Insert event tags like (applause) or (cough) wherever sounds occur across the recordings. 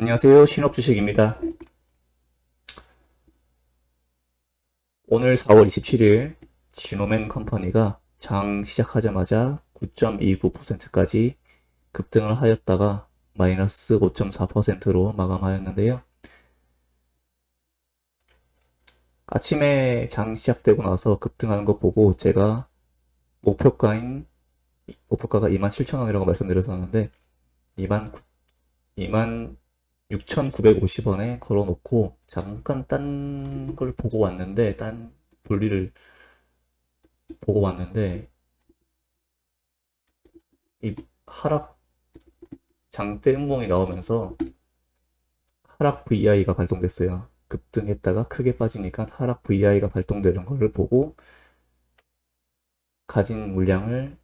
안녕하세요. 신업주식입니다. 오늘 4월 27일 지노맨 컴퍼니가 장 시작하자마자 9.29%까지 급등을 하였다가 마이너스 5.4%로 마감하였는데요. 아침에 장 시작되고 나서 급등하는 거 보고 제가 목표가인 목표가가 27,000원이라고 말씀드렸었는데 2만 2만 6,950원에 걸어놓고 잠깐 딴 걸 보고 왔는데 딴 볼일을 보고 왔는데 이 하락 장대 음봉이 나오면서 하락 VI가 발동됐어요. 급등했다가 크게 빠지니까 하락 VI가 발동되는 걸 보고 가진 물량을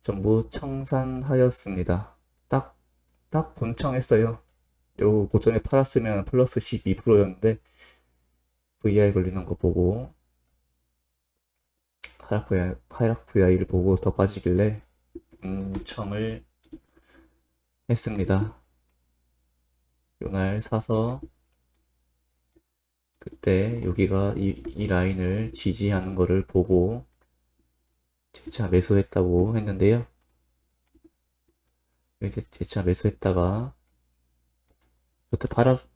전부 청산하였습니다. 딱, 딱 본청했어요. 요 고점에 팔았으면 플러스 12%였는데 VI 걸리는 거 보고 하락 VI를 보고 더 빠지길래 본청을 했습니다. 요날 사서 그때 여기가 이, 이 라인을 지지하는 거를 보고 재차 매수했다고 했는데요. 이제 재차 매수했다가 여태 팔았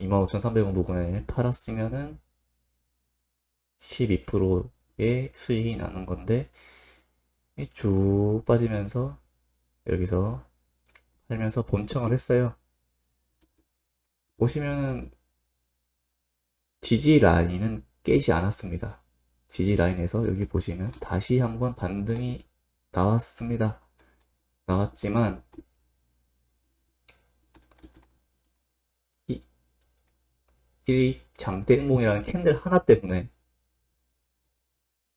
25,300원 부근에 팔았으면은 12%의 수익이 나는 건데 쭉 빠지면서 여기서 팔면서 본청을 했어요. 보시면은 지지 라인은 깨지 않았습니다. 지지 라인에서 여기 보시면 다시 한번 반등이 나왔습니다. 나왔지만 이 장대응봉이라는 캔들 하나 때문에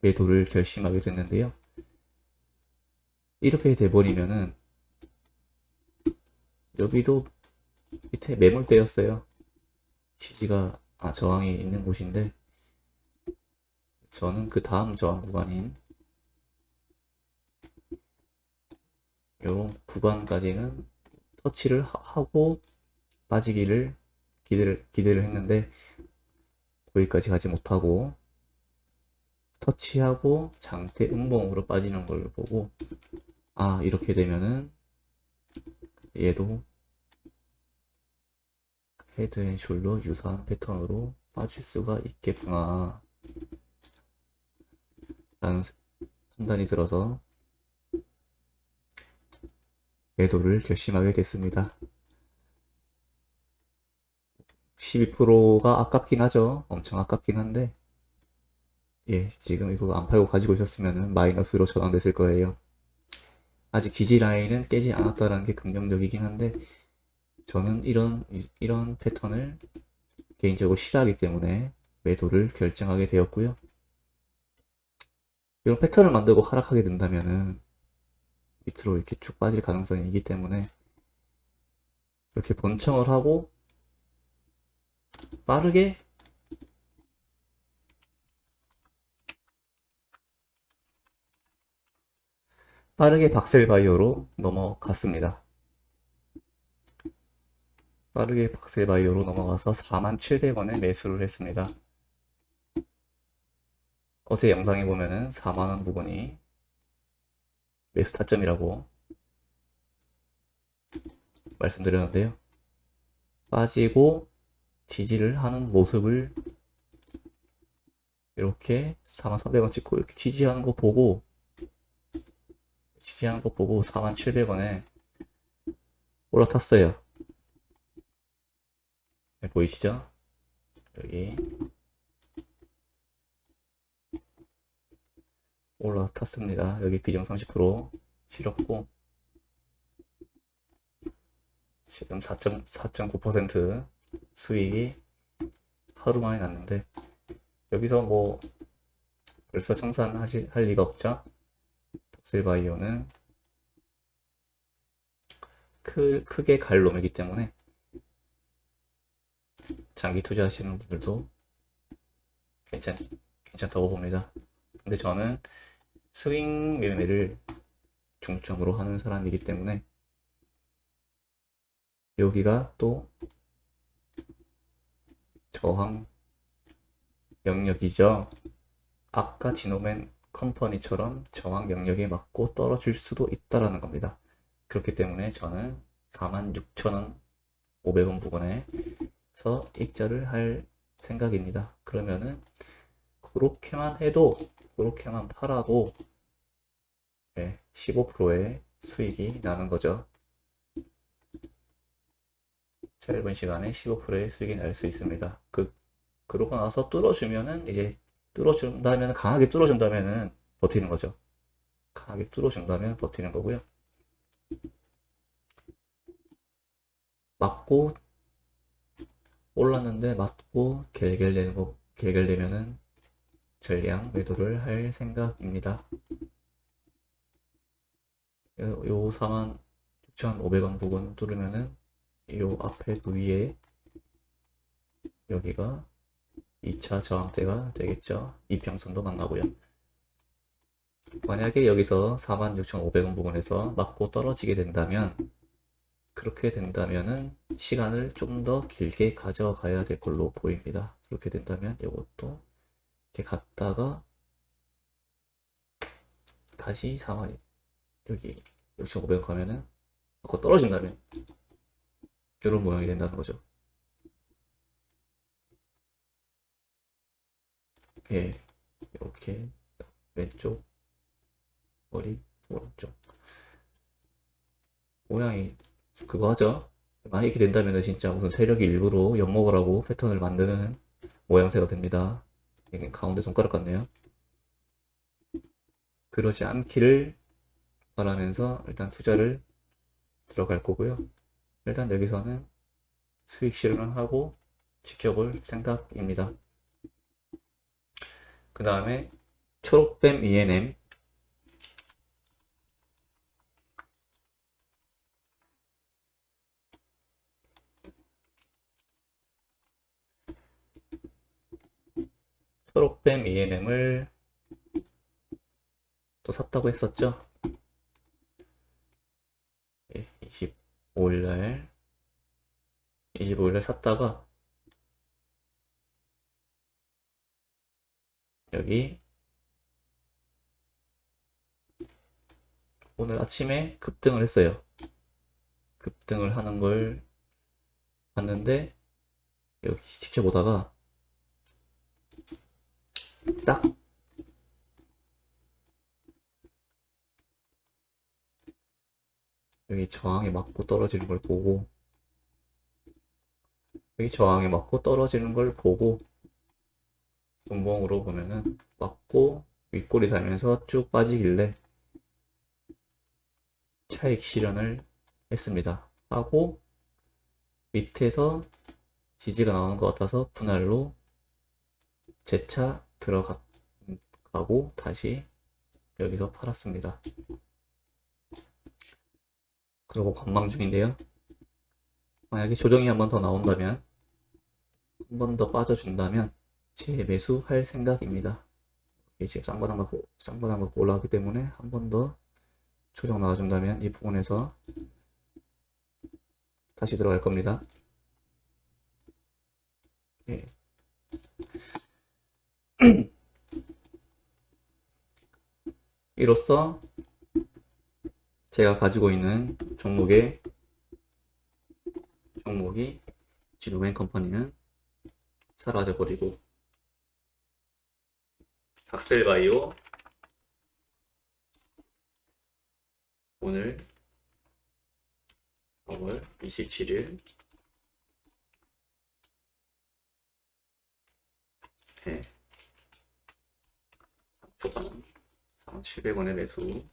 매도를 결심하게 됐는데요. 이렇게 돼버리면은 여기도 밑에 매물대였어요. 지지가 아 저항이 있는 곳인데 저는 그 다음 저항 구간인 요런 구간까지는 터치를 하- 하고 빠지기를 기대를 기대를 했는데 거기까지 가지 못하고 터치하고 장대 음봉으로 빠지는 걸 보고 아 이렇게 되면은 얘도 헤드앤숄더 유사한 패턴으로 빠질 수가 있겠구나 라는 판단이 들어서 매도를 결심하게 됐습니다. 12%가 아깝긴 하죠. 엄청 아깝긴 한데 예, 지금 이거 안 팔고 가지고 있었으면 마이너스로 전환됐을 거예요. 아직 지지 라인은 깨지 않았다는 게 긍정적이긴 한데 저는 이런 이런 패턴을 개인적으로 싫어하기 때문에 매도를 결정하게 되었고요. 이런 패턴을 만들고 하락하게 된다면은 밑으로 이렇게 쭉 빠질 가능성이 있기 때문에 이렇게 본청을 하고 빠르게 빠르게 박셀바이오로 넘어갔습니다. 빠르게 박셀바이오로 넘어가서 47,700원에 매수를 했습니다. 어제 영상에 보면은 4만원 부분이 매수 타점이라고 말씀드렸는데요. 빠지고 지지를 하는 모습을 이렇게 43,300원 찍고 이렇게 지지하는 거 보고 지지하는 거 보고 47,700원에 올라탔어요. 네, 보이시죠? 여기 올라탔습니다. 여기 비중 30% 실었고 지금 4.4.9% 수익이 하루 만에 났는데 여기서 뭐 벌써 청산하실 할 리가 없죠. 박셀바이오는 크, 크게 갈 놈이기 때문에 장기 투자하시는 분들도 괜찮 괜찮다고 봅니다. 근데 저는 스윙 매매를 중점으로 하는 사람이기 때문에 여기가 또 저항 영역이죠. 아까 지노맨 컴퍼니처럼 저항 영역에 맞고 떨어질 수도 있다라는 겁니다. 그렇기 때문에 저는 46,000원 500원 부근에서 익절을 할 생각입니다. 그러면은 그렇게만 해도 그렇게만 팔아도 15%의 수익이 나는 거죠. 짧은 시간에 15%의 수익이 날 수 있습니다. 그 그러고 나서 뚫어주면은 이제 뚫어준다면 강하게 뚫어준다면은 버티는 거죠. 강하게 뚫어준다면 버티는 거고요. 맞고 올랐는데 맞고 거 갤갤대면은 전량 매도를 할 생각입니다. 요, 요 46,500원 부근 뚫으면은 요 앞에 그 위에 여기가 2차 저항대가 되겠죠. 이평선도 만나고요. 만약에 여기서 46,500원 부근에서 맞고 떨어지게 된다면 그렇게 된다면은 시간을 좀 더 길게 가져가야 될 걸로 보입니다. 그렇게 된다면 이것도 이렇게 갔다가 다시 4만 여기 6,500원 가면은 맞고 떨어진다면 이런 모양이 된다는 거죠. 예, 이렇게 왼쪽 머리 오른쪽 모양이 그거 하죠. 만약 이렇게 된다면 진짜 무슨 세력이 일부러 엿먹으라고 패턴을 만드는 모양새가 됩니다. 이게 가운데 손가락 같네요. 그러지 않기를 바라면서 일단 투자를 들어갈 거고요. 일단 여기서는 수익 실현하고 지켜볼 생각입니다. 그 다음에 초록뱀 ENM 초록뱀 ENM을 또 샀다고 했었죠? 25일날 25일날 샀다가 여기 오늘 아침에 급등을 했어요. 급등을 하는 걸 봤는데 여기 지켜보다가 딱 여기 저항에 맞고 떨어지는 걸 보고 여기 저항에 맞고 떨어지는 걸 보고 분봉으로 보면은 맞고 윗골이 달면서 쭉 빠지길래 차익 실현을 했습니다. 하고 밑에서 지지가 나오는 것 같아서 분할로 재차 들어가고 다시 여기서 팔았습니다. 그리고 관망 중인데요. 만약에 조정이 한 번 더 나온다면 한 번 더 빠져준다면 재매수할 생각입니다. 이게 지금 쌍바닥 맞고 쌍바닥 맞고 올라가기 때문에 한 번 더 조정 나와준다면 이 부분에서 다시 들어갈 겁니다. 예. (clears throat) 이로써 제가 가지고 있는 종목의 종목이 지루맨 컴퍼니는 사라져 버리고 박셀바이오 오늘 3월 27일 네. 초반 4,700원의 매수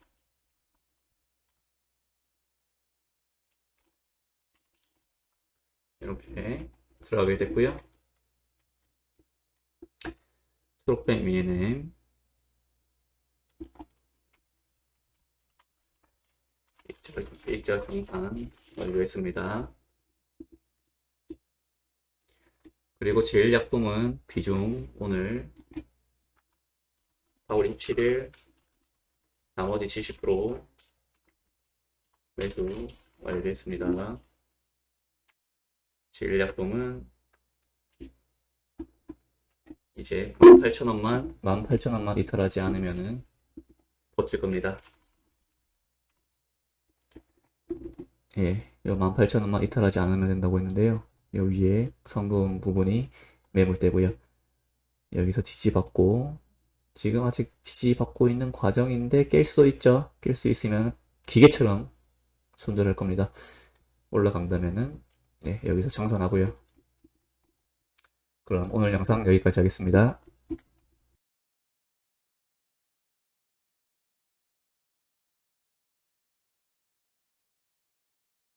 이렇게 들어가게 됐고요. 초록뱀 위에는 일절 경산 완료했습니다. 그리고 제일 약품은 비중 오늘 4월 27일 나머지 70% 매수 완료했습니다. 제일약품은 이제 18,000원만 18,000원만 이탈하지 않으면은 버틸 겁니다. 예, 요 18,000원만 이탈하지 않으면 된다고 했는데요. 요 위에 성분 부분이 매물대고요. 여기서 지지받고 지금 아직 지지받고 있는 과정인데 깰 수도 있죠. 깰 수 있으면 기계처럼 손절할 겁니다. 올라간다면은 네, 여기서 정산하고요. 그럼 오늘 영상 여기까지 하겠습니다.